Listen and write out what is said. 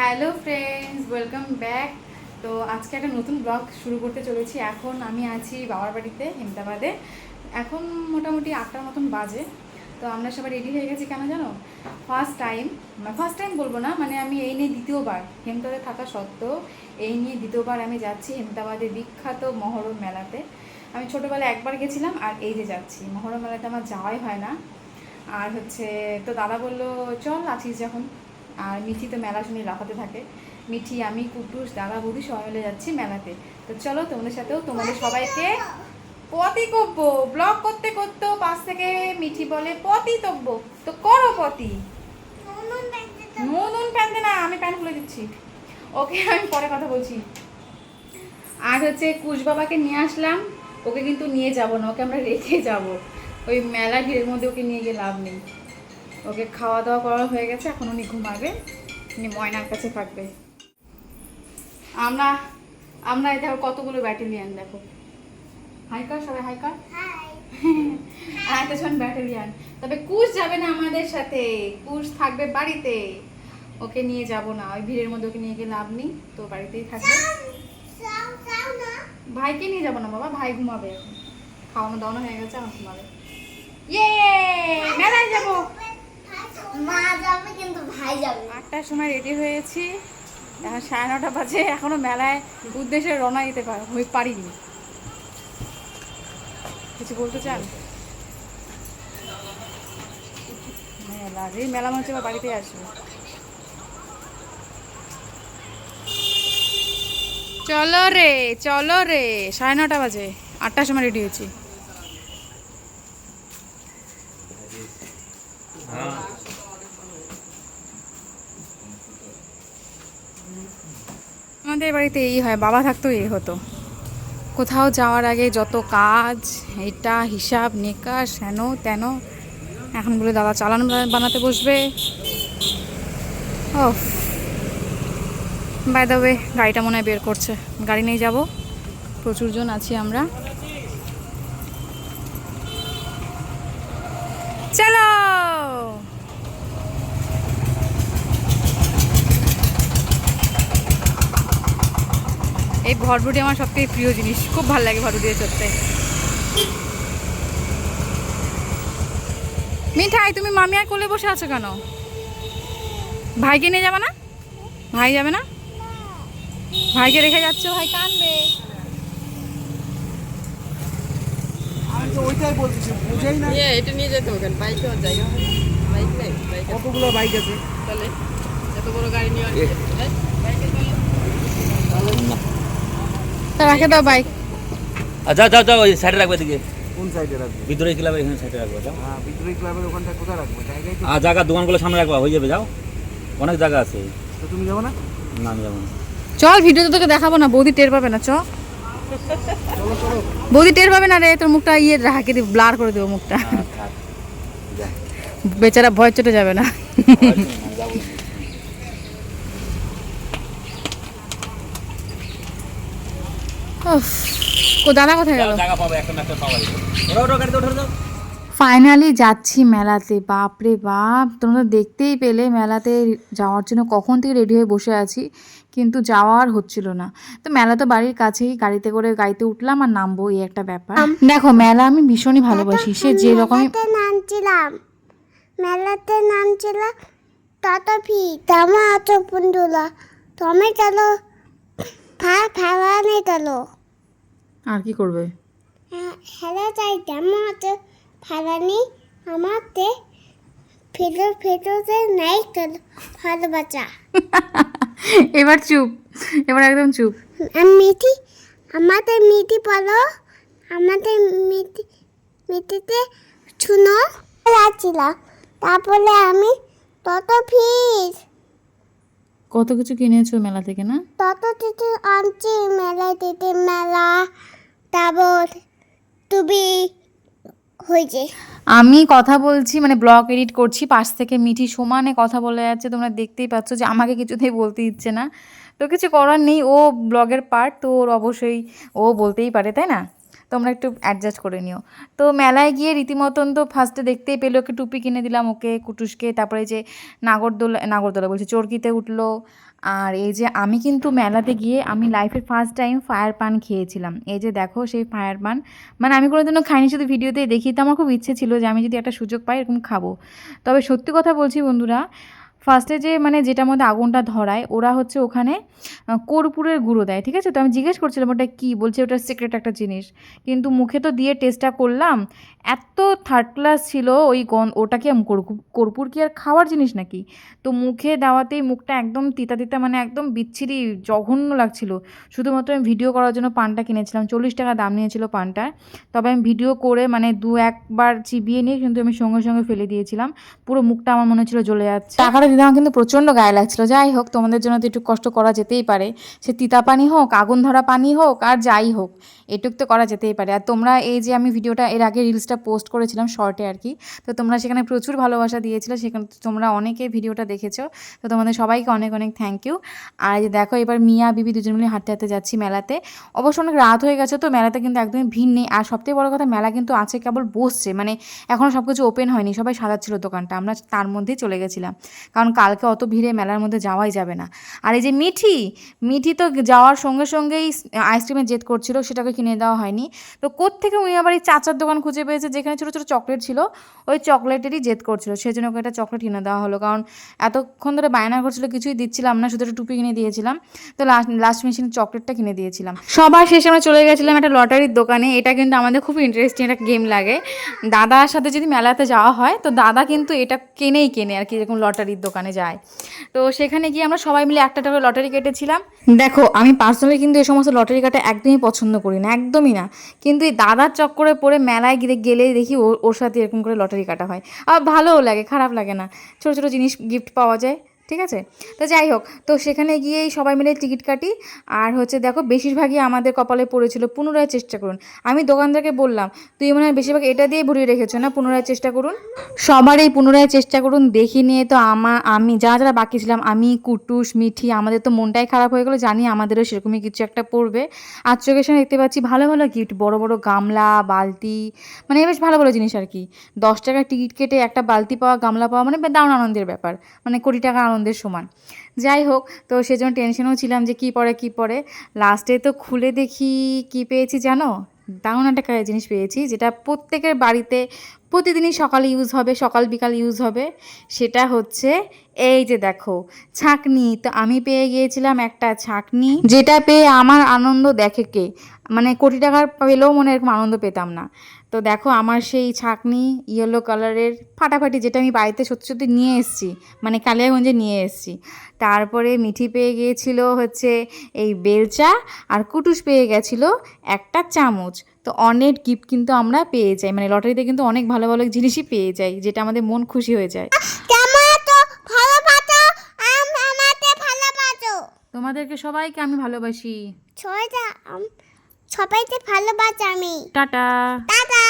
Hello friends, welcome back. তো আজকে একটা নতুন ব্লগ শুরু করতে চলেছি। এখন আমি আছি বাবার বাড়িতে হেমদাবাদে এখন মোটামুটি আটটার মতন বাজে। তো আমরা সবাই রেডি হয়ে গেছি কেন জানো? ফার্স্ট টাইম ফার্স্ট টাইম বলব না মানে আমি এই নিয়ে দ্বিতীয়বার হেমদাবাদে থাকা সত্ত্বেও এই নিয়ে দ্বিতীয়বার আমি যাচ্ছি হেমদাবাদের বিখ্যাত মহরম মেলাতে। আমি ছোটোবেলায় একবার গেছিলাম আর এই যে যাচ্ছি। মহরম মেলাতে আমার যাওয়াই হয় না। আর হচ্ছে, তো দাদা বলল, চল আছিস যখন। আর মিঠি তো মেলা শুনে লাফাতে থাকে। মিঠি, আমি, কুটুস, দাদা, বৌদি সবাই মিলে যাচ্ছি মেলাতে। তো চলো, তোমাদের সাথেও তোমাদের সবাইকে পতি কব্য ব্লগ করতে করতেও পাশ থেকে মিঠি বলে পতি তব্য তো করো পতি। নুন নুন প্যান দে না, আমি প্যান খুলে দিচ্ছি। ওকে, আমি পরে কথা বলছি। আর হচ্ছে কুশ বাবাকে নিয়ে আসলাম। ওকে কিন্তু নিয়ে যাব না, ওকে আমরা রেখে যাব। ওই মেলা ভিড়ের মধ্যে ওকে নিয়ে গিয়ে লাভ নেই। ওকে খাওয়া দাওয়া করা হয়ে গেছে এখন উনি ঘুমাবে। উনি ময়নার কাছে থাকবে। আমরা আমরা এই দেখো কতগুলো ব্যাটেলিয়ান দেখো। হাইকার সবাই হাইকার এতজন ব্যাটালিয়ান। তবে কুশ যাবে না আমাদের সাথে। কুশ থাকবে বাড়িতে। ওকে নিয়ে যাব না। ওই ভিড়ের মধ্যে ওকে নিয়ে গিয়ে লাভ নেই। তো বাড়িতেই থাকবে। ভাইকে নিয়ে যাব না বাবা ভাই ঘুমাবে এখন। খাওয়ানো দাওয়ানো হয়ে গেছে এখন ঘুমাবে। ইয়ে মেলায় যাব। মা যাবে কিন্তু ভাই যাবে আটটার সময় রেডি হয়েছি। এখন সাড়ে নটা বাজে এখনও মেলায় উদ্দেশ্যে রওনা দিতে পারিনি। কিছু বলতে চান? মেলা এই মেলা মনে হচ্ছে বাড়িতে আসবে। চলো রে চলো রে সাড়ে নটা বাজে আটটার সময় রেডি হয়েছি। আমাদের বাড়িতে এই হয়, বাবা থাকতো এই হতো। কোথাও যাওয়ার আগে যত কাজ, এটা, হিসাব, নিকাশ, হেন তেন, এখন বলে দাদা চালান বানাতে বসবে। ও বাই দ্য ওয়ে গাড়িটা মনে হয় বের করছে। গাড়ি নিয়ে যাব। প্রচুরজন আছি আমরা চলো ভরভুটি আমার সবথেকে প্রিয় জিনিস। খুব ভালো লাগে ভরভুটি চড়তে মিঠাই তুমি মামি আর কোলে বসে আছো কেন? ভাইকে নিয়ে যাবে না? ভাই যাবে না? ভাইকে রেখে যাচ্ছ? ভাই কানবে। আমি তো ওইটাই বলতেছি বুঝাই না। ইয়ে, এটা নিয়ে যেতে হবে বাইকে জায়গা। বাইক নেই কতগুলো বাইক আছে? তাহলে এত বড় গাড়ি নিয়ে বাইকে রাখে দাও বাইক আর যাও যাও ওই সাইডে রাখবে দিকে কোন সাইডে রাখব? বিদ্রোহী ক্লাবের এখানে সাইডে রাখবে যাও। হ্যাঁ বিদ্রোহী ক্লাবের ওখানটা কোথায় রাখব? জায়গায় জায়গা দোকানগুলো সামনে রাখবা হয়ে যাবে যাও। অনেক জায়গা আছে। তো তুমি যাব না? না আমি যাব না। চল ভিডিওতে তোকে দেখাবো না বৌদি টের পাবে না চ। চলো চলো। বৌদি টের পাবে না রে তোর মুখটা ইয়ে দিব ব্লার করে দেবো মুখটা। হ্যাঁ, বেচারা ভয় চটে যাবে না আমি যাব না। উফ, ও দাদা কোথায় গেল? জায়গা পাবে একটা না একটা পাওয়া ওরা ওরা গাড়িতে ওঠে যাও ফাইনালি যাচ্ছি মেলাতে বাপরে বাপ তোমরা তো দেখতেই পেলে মেলাতে যাওয়ার জন্য কখন থেকে রেডি হয়ে বসে আছি কিন্তু যাওয়ার হচ্ছিল না। তো মেলা তো বাড়ির কাছেই গাড়িতে করে গাড়িতে উঠলাম আর নামবো এই একটা ব্যাপার। দেখো মেলা আমি ভীষণই ভালোবাসি সে যে মেলাতে নামছিলাম। মেলাতে নামছিলাম তত ফি তেমন অত বন্ধুরা তুমি গেল ফা ফেলানি গেল আর কি করবে? হেলে যাই তেমন অত ফেলানি আমাতে ফেটো ফেটোতে নাই গেল ভালোবাসা এবার চুপ এবার একদম চুপ। মিঠি আমাদের মিঠি বলো আমাদের মিঠি মিঠিতে শুনো যাচ্ছিলাম তারপরে আমি তত ফিস। কত কিছু কিনেছো মেলা থেকে না? তত কিছু আনছি মেলা দিতে মেলা। তারপর তুমি হয়েছে আমি কথা বলছি মানে ব্লগ এডিট করছি, পাশ থেকে মিঠি সমানে কথা বলে যাচ্ছে, তোমরা দেখতেই পাচ্ছ যে আমাকে কিছুতেই বলতে ইচ্ছে না। তো কিছু করার নেই, ও ব্লগের পার্ট তো ওর অবশ্যই ও বলতেই পারে, তাই না? তোমরা একটু অ্যাডজাস্ট করে নিও। তো মেলায় গিয়ে রীতিমতন তো ফার্স্টে দেখতেই পেল ওকে টুপি কিনে দিলাম, ওকে কুটুসকে, তারপরে যে নাগরদোলা নাগরদোলা বলছি, চরকিতে উঠল। আর এই যে আমি কিন্তু মেলাতে গিয়ে আমি লাইফের ফার্স্ট টাইম ফায়ার পান খেয়েছিলাম। এই যে দেখো সেই ফায়ার পান মানে আমি কোনোদিনও খাইনি, শুধু ভিডিওতেই দেখি। তো আমার খুব ইচ্ছে ছিল যে আমি যদি একটা সুযোগ পাই এরকম খাব। তবে সত্যি কথা বলছি বন্ধুরা ফার্স্টে যে মানে যেটার মধ্যে আগুনটা ধরায়, ওরা হচ্ছে ওখানে কর্পূরের গুঁড়ো দেয়, ঠিক আছে? তো আমি জিজ্ঞেস করছিলাম, ওটা কী? বলছে ওটা সিক্রেট একটা জিনিস। কিন্তু মুখে তো দিয়ে টেস্টটা করলাম, এত থার্ড ক্লাস ছিল ওই গন ওটা কি আম- কর্পূ- কর্পূর কি আর খাওয়ার জিনিস নাকি? তো মুখে দেওয়াতেই মুখটা একদম তিতা তিতা মানে একদম বিচ্ছিরি, জঘন্য লাগছিল। শুধুমাত্র আমি ভিডিও করার জন্য পানটা কিনেছিলাম, চল্লিশ টাকা দাম নিয়েছিল পানটার তবে আমি ভিডিও করে মানে দু একবার চিবিয়ে নিয়ে কিন্তু আমি সঙ্গে সঙ্গে ফেলে দিয়েছিলাম। পুরো মুখটা আমার মনে হচ্ছিল জ্বলে যাচ্ছে। টাকাটা দিতে আমার কিন্তু প্রচণ্ড গায়ে লাগছিল। যাই হোক, তোমাদের জন্য তো একটু কষ্ট করা যেতেই পারে। সে তিতা পানি হোক আগুন ধরা পানি হোক, আর যাই হোক, এটুক তো করা যেতেই পারে। আর তোমরা এই যে আমি ভিডিওটা এর আগে রিলসটা পোস্ট করেছিলাম শর্টে আর কি, তো তোমরা সেখানে প্রচুর ভালোবাসা দিয়েছিলে, সেখানে তোমরা অনেকে ভিডিওটা দেখেছ, তো তোমাদের সবাইকে অনেক অনেক থ্যাংক ইউ আর দেখো, এবার মিয়া, বিবি দুজন মিলে হাঁটতে হাঁটতে যাচ্ছি মেলাতে। অবশ্য অনেক রাত হয়ে গেছে তো, মেলাতে কিন্তু একদমই ভিড় নেই। আর সবথেকে বড় কথা, মেলা কিন্তু আছে, কেবল বসছে। মানে এখনও সব কিছু ওপেন হয়নি, সবাই সাজাচ্ছিল দোকানটা, আমরা তার মধ্যেই চলে গেছিলাম। কারণ কালকে অত ভিড়ে মেলার মধ্যে যাওয়াই যাবে না। আর এই যে মিঠি মিঠি তো যাওয়ার সঙ্গে সঙ্গেই আইসক্রিমের জেদ করছিল, সেটাকে কিনে দেওয়া হয়নি। তো কোত্থেকে উনি আবার এই চাচার দোকান খুঁজে পেয়েছে, যেখানে ছোটো ছোটো চকলেট ছিল, ওই চকলেটেরই জেদ করছিল। সেই জন্য ওকে একটা চকলেট কিনে দেওয়া হলো, কারণ এতক্ষণ ধরে বায়না করছিল, কিছুই দিচ্ছিলাম না, শুধু একটা টুপি কিনে দিয়েছিলাম। তো লাস্ট লাস্ট মেশিন চকলেটটা কিনে দিয়েছিলাম। সবার শেষে আমরা চলে গেছিলাম একটা লটারির দোকানে, এটা কিন্তু আমাদের খুব ইন্টারেস্টিং একটা গেম লাগে। দাদার সাথে যদি মেলাতে যাওয়া হয়, তো দাদা কিন্তু এটা কেনেই কেনে আর কি, এরকম লটারির দোকানে। যায়। তো সেখানে গিয়ে আমরা সবাই মিলে একটা টাকা লটারি কেটেছিলাম। দেখো, আমি পার্সোনালি কিন্তু এই সমস্ত লটারি কাটা একদমই পছন্দ করি না, একদমই না। কিন্তু এই দাদার চক্করে পড়ে মেলায় গিয়ে গেলে দেখি ওর সাথে এরকম করে লটারি কাটা হয়। আর ভালোও লাগে, খারাপ লাগে না। ছোটো ছোটো জিনিস গিফট পাওয়া যায়। ঠিক আছে? তো যাই হোক, তো সেখানে গিয়েই সবাই মিলে টিকিট কাটি। আর হচ্ছে দেখো, বেশিরভাগই আমাদের কপালে পড়েছিল, পুনরায় চেষ্টা করুন। আমি দোকানদারকে বললাম, তুই মনে হয় বেশিরভাগ এটা দিয়ে ভরিয়ে রেখেছো না? পুনরায় চেষ্টা করুন? সবার এই পুনরায় চেষ্টা করুন, দেখি নিয়ে তো আমা, আমি, যারা যারা বাকি ছিলাম, আমি, কুটুস, মিঠি, আমাদের তো মনটাই খারাপ হয়ে গেলো, জানি আমাদেরও সেরকমই কিছু একটা পড়বে। আর চোখের সামনে দেখতে পাচ্ছি ভালো ভালো গিফট বড় বড় গামলা, বালতি মানে বেশ ভালো ভালো জিনিস আর কি। দশ টাকার টিকিট কেটে একটা বালতি পাওয়া, গামলা পাওয়া মানে দারুণ আনন্দের ব্যাপার। মানে কোটি টাকা আনন্দের সমান। যাই হোক, তো সেজন্য টেনশনেও ছিলাম যে কী পরে কী পরে। লাস্টে তো খুলে দেখি কি পেয়েছি জানো? দারুণ একটা জিনিস পেয়েছি, যেটা প্রত্যেকের বাড়িতে প্রতিদিনই সকালে ইউজ হবে, সকাল বিকাল ইউজ হবে। সেটা হচ্ছে, এই যে দেখো, ছাঁকনি। তো আমি পেয়ে গিয়েছিলাম একটা ছাঁকনি, যেটা পেয়ে আমার আনন্দ দেখে কে? মানে কোটি টাকার পেলেও মনে এরকম আনন্দ পেতাম না। তো দেখো আমার সেই ছাকনি ইয়েলো কালারের ফাটাফাটি যেটা আমি বাড়িতে সত্যি সত্যি নিয়ে এসেছি মানে কালিয়াগঞ্জে নিয়ে এসেছি। তারপরে মিঠি পেয়ে গিয়েছিল হচ্ছে এই বেলচা আর কুটুস পেয়ে গেছিল একটা চামচ। তো অনেক গিফট কিন্তু আমরা পেয়ে যাই মানে লটারিতে কিন্তু অনেক ভালো ভালো জিনিসই পেয়ে যাই যেটা আমাদের মন খুশি হয়ে যায়। তোমাদেরকে সবাইকে আমি ভালোবাসি। ছয়টা সবাইকে ভালোবাসি আমি। টাটা। টাটা।